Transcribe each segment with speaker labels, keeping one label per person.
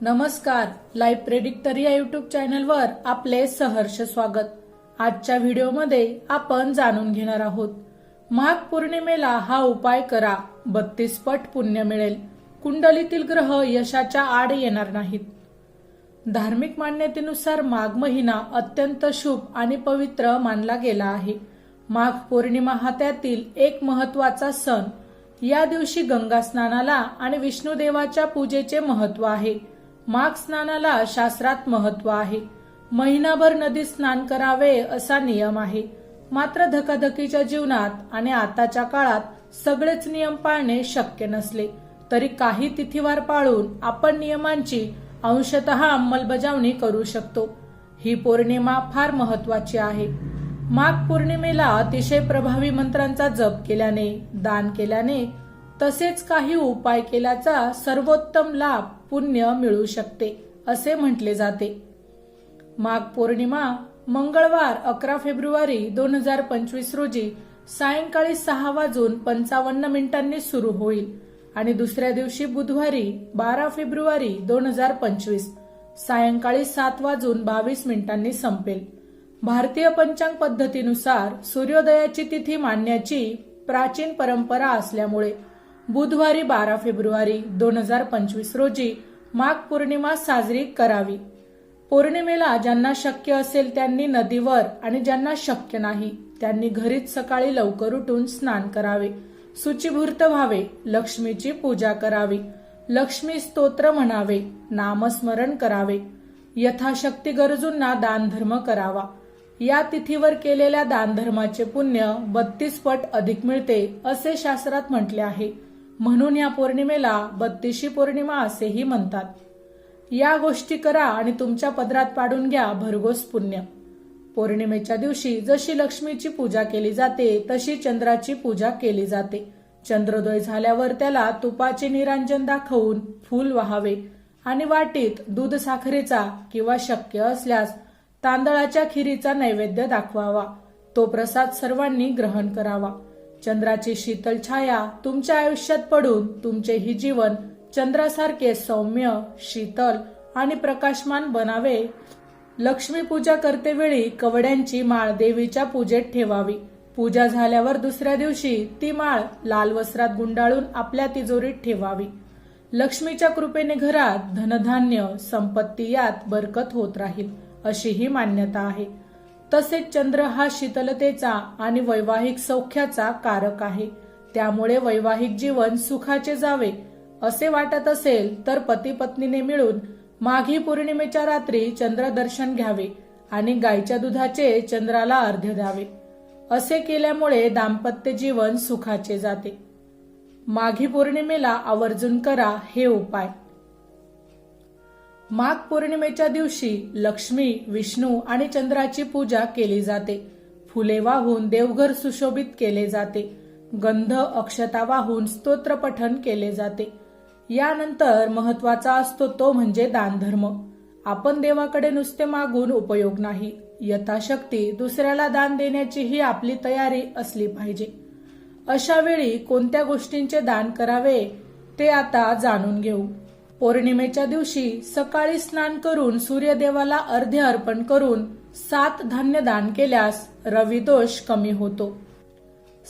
Speaker 1: नमस्कार live predictor या YouTube चॅनलवर आपले सहर्ष स्वागत. आजच्या व्हिडिओमध्ये आपण जाणून घेणार आहोत माघ पौर्णिमेला हा उपाय करा बत्तीस पट पुण्य मिळेल. कुंडलीतील ग्रह यशाच्या आड येणार नाहीत. धार्मिक मान्यतेनुसार माघ महिना अत्यंत शुभ आणि पवित्र मानला गेला आहे. माघ पौर्णिमा हा त्यातील एक महत्त्वाचा सण. या दिवशी गंगा स्नानाला आणि विष्णुदेवाच्या पूजेचे महत्त्व आहे. माघ स्नानाला शास्त्रात महत्त्व आहे. महिनाभर नदीत स्नान करावे असा नियम आहे. मात्र धकाधकीच्या जीवनात आणि आताच्या काळात सगळेच नियम पाळणे शक्य नसले. तरी काही तिथीवार पाळून आपण नियमांची अंशतः अंमलबजावणी करू शकतो. ही पौर्णिमा फार महत्वाची आहे. माघ पौर्णिमेला अतिशय प्रभावी मंत्रांचा जप केल्याने दान केल्याने तसेच काही उपाय केल्याचा सर्वोत्तम लाभ पुण्य मिळू शकते असे म्हटले जाते. माघ पौर्णिमा मंगळवार अकरा फेब्रुवारी दोन हजार पंचवीस रोजी सायंकाळी सहा वाजून पंचावन्न मिनिटांनी सुरू होईल आणि दुसऱ्या दिवशी बुधवारी बारा फेब्रुवारी दोन हजार पंचवीस सायंकाळी सात वाजून बावीस मिनिटांनी संपेल. भारतीय पंचांग पद्धतीनुसार सूर्योदयाची तिथी मानण्याची प्राचीन परंपरा असल्यामुळे बुधवारी बारा फेब्रुवारी दोन हजार पंचवीस रोजी माघ पौर्णिमा साजरी करावी. पौर्णिमेला ज्यांना शक्य असेल त्यांनी नदीवर आणि ज्यांना शक्य नाही त्यांनी घरीच सकाळी लवकर उठून स्नान करावे. सुचिभूर्त व्हावे लक्ष्मीची पूजा करावी. लक्ष्मी स्तोत्र म्हणावे नामस्मरण करावे. यथाशक्ती गरजूंना दानधर्म करावा. या तिथीवर केलेल्या दानधर्माचे पुण्य बत्तीस पट अधिक मिळते असे शास्त्रात म्हटले आहे. म्हणून या पौर्णिमेला बत्तीशी पौर्णिमा असेही म्हणतात. या गोष्टी करा आणि तुमच्या पदरात पाडून घ्या भरघोस पुण्य. पौर्णिमेच्या दिवशी जशी लक्ष्मीची पूजा केली जाते तशी चंद्राची पूजा केली जाते. चंद्रोदय झाल्यावर त्याला तुपाचे निरांजन दाखवून फूल व्हावे आणि वाटीत दूध साखरेचा किंवा शक्य असल्यास तांदळाच्या खिरीचा नैवेद्य दाखवावा. तो प्रसाद सर्वांनी ग्रहण करावा. चंद्राची शीतल छाया तुमच्या आयुष्यात पडून तुमचेही जीवन चंद्रासारखे सौम्य शीतल आणि प्रकाशमान बनावे. लक्ष्मी पूजा करतेवेळी कवड्यांची माळ देवीच्या पूजेत ठेवावी. पूजा झाल्यावर दुसऱ्या दिवशी ती माळ लाल वस्त्रात गुंडाळून आपल्या तिजोरीत ठेवावी. लक्ष्मीच्या कृपेने घरात धनधान्य संपत्ती यात बरकत होत राहील अशी ही मान्यता आहे. तसेच चंद्र हा शीतलतेचा आणि वैवाहिक सौख्याचा कारक आहे. त्यामुळे वैवाहिक जीवन सुखाचे जावे असे वाटत असेल तर पती पत्नीने मिळून माघी पौर्णिमेच्या रात्री चंद्र दर्शन घ्यावे आणि गायच्या दुधाचे चंद्राला अर्ध्य द्यावे. असे केल्यामुळे दाम्पत्य जीवन सुखाचे जाते. माघी पौर्णिमेला आवर्जून करा हे उपाय. माघ पौर्णिमेच्या दिवशी लक्ष्मी विष्णू आणि चंद्राची पूजा केली जाते. फुले वाहून देवघर सुशोभित केले जाते. गंध अक्षता वाहून स्तोत्र पठन केले जाते. यानंतर महत्त्वाचा असतो तो म्हणजे दानधर्म. आपण देवाकडे नुसते मागून उपयोग नाही. यथाशक्ती दुसऱ्याला दान देण्याची ही आपली तयारी असली पाहिजे. अशा वेळी कोणत्या गोष्टींचे दान करावे ते आता जाणून घेऊ. पौर्णिमेच्या दिवशी सकाळी स्नान करून सूर्यदेवाला अर्धे अर्पण करून सात धान्य दान केल्यास रविदोष कमी होतो.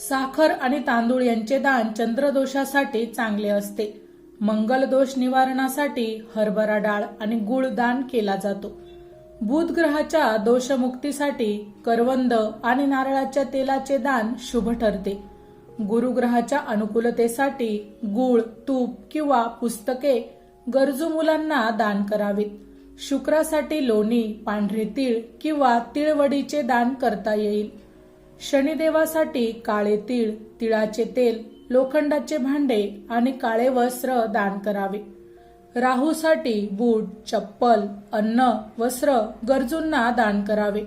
Speaker 1: साखर आणि तांदूळ यांचे दान चंद्रदोषासाठी चांगले असते. मंगल दोष निवारणासाठी हरभरा डाळ आणि गुळ दान केला जातो. बुध ग्रहाच्या दोषमुक्तीसाठी करवंद आणि नारळाच्या तेलाचे दान शुभ ठरते. गुरुग्रहाच्या अनुकूलतेसाठी गुळ तूप किंवा पुस्तके गरजू मुलांना दान करावीत. शुक्रासाठी लोणी पांढरे तीळ किंवा तिळवडीचे दान करता येईल. शनिदेवासाठी काळे तीळ तिळाचे तेल लोखंडाचे भांडे आणि काळे वस्त्र दान करावे. राहूसाठी बूट चप्पल अन्न वस्त्र गरजूंना दान करावे.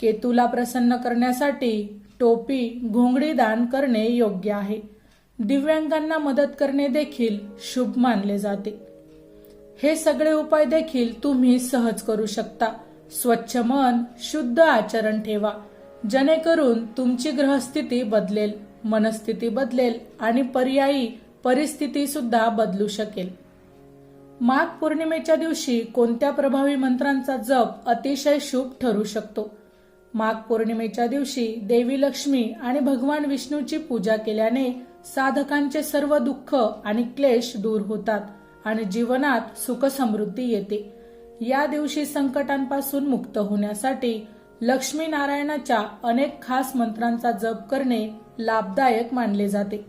Speaker 1: केतूला प्रसन्न करण्यासाठी टोपी घोंगडी दान करणे योग्य आहे. दिव्यांगांना मदत करणे देखील शुभ मानले जाते. हे सगळे उपाय देखील तुम्ही सहज करू शकता. स्वच्छ मन शुद्ध आचरण ठेवा. जेणेकरून तुमची ग्रहस्थिती बदलेल मनस्थिती बदलेल आणि पर्यायी परिस्थिती सुद्धा बदलू शकेल. माघ पौर्णिमेच्या दिवशी कोणत्या प्रभावी मंत्रांचा जप अतिशय शुभ ठरू शकतो? माघ पौर्णिमेच्या दिवशी देवी लक्ष्मी आणि भगवान विष्णूची पूजा केल्याने साधकांचे सर्व दुःख आणि क्लेश दूर होतात. आणि जीवनात सुख समृद्धी येते. या दिवशी संकटांपासून मुक्त होण्यासाठी लक्ष्मी नारायणाच्या अनेक खास मंत्रांचा जप करणे लाभदायक मानले जाते.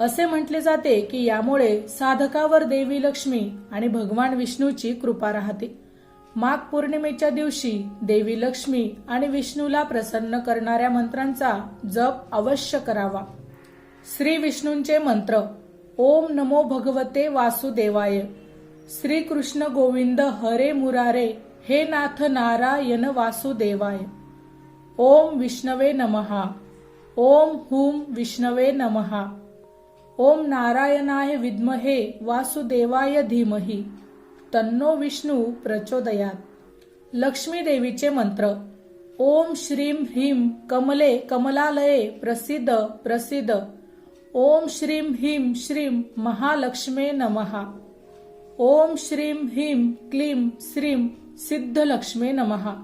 Speaker 1: असे म्हटले जाते की यामुळे साधकावर देवी लक्ष्मी आणि भगवान विष्णूची कृपा राहते. माघ पौर्णिमेच्या दिवशी देवी लक्ष्मी आणि विष्णूला प्रसन्न करणाऱ्या मंत्रांचा जप अवश्य करावा. श्री विष्णूंचे मंत्र ओम नमो भगवते वासुदेवाय. श्री कृष्ण गोविंद हरे मुरारे हे नाथ नारायण वासुदेवाय. ओम विष्णवे नमहा. ओम हुम विष्णवे नमहा. ओम नारायणाय विद्महे वासुदेवाय धीमहि. तन्नो विष्णू प्रचोदयात. लक्ष्मी देवीचे मंत्र. ओम श्रीम ह्रीम कमले कमलालये प्रसिद्ध प्रसिद्ध. ओम श्रीम ह्रीम श्रीम महालक्ष्मे नमहा ओम श्रीम ह्रीम क्लीम श्रीम सिद्धलक्ष्मे नमहा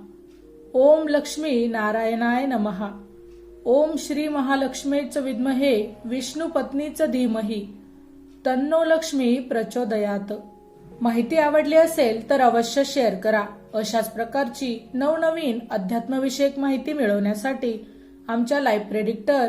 Speaker 1: ओम लक्ष्मी नारायणाय नमहा ओम श्री महालक्ष्मेच विद्महे विष्णू पत्नीच धीमही। तन्नो लक्ष्मी प्रचोदयात। माहिती आवडली असेल तर अवश्य शेअर करा. अशाच प्रकारची नवनवीन अध्यात्मविषयक माहिती मिळवण्यासाठी आमच्या लाईव्ह प्रेडिक्टर